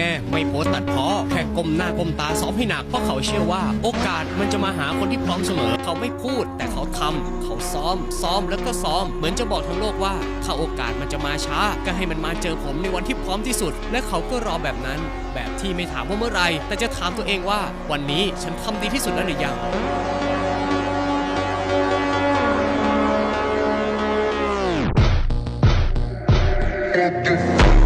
แกไม่โพสตัดพ้อแค่ก้มหน้าก้มตาซ้อมให้หนักเพราะเขาเชื่อว่า โอกาสมันจะมาหาคนที่พร้อมเสมอ เขาไม่พูด แต่เขาทำเขาซ้อม ซ้อมแล้วก็ซ้อม เหมือนจะบอกทั้งโลกว่า ถ้าโอกาสมันจะมาช้า ก็ให้มันมาเจอผมในวันที่พร้อมที่สุด และเขาก็รอแบบนั้น แบบที่ไม่ถามว่าเมื่อไร แต่จะถามตัวเองว่า วันนี้ฉันทำดีที่สุดแล้วหรือยังเ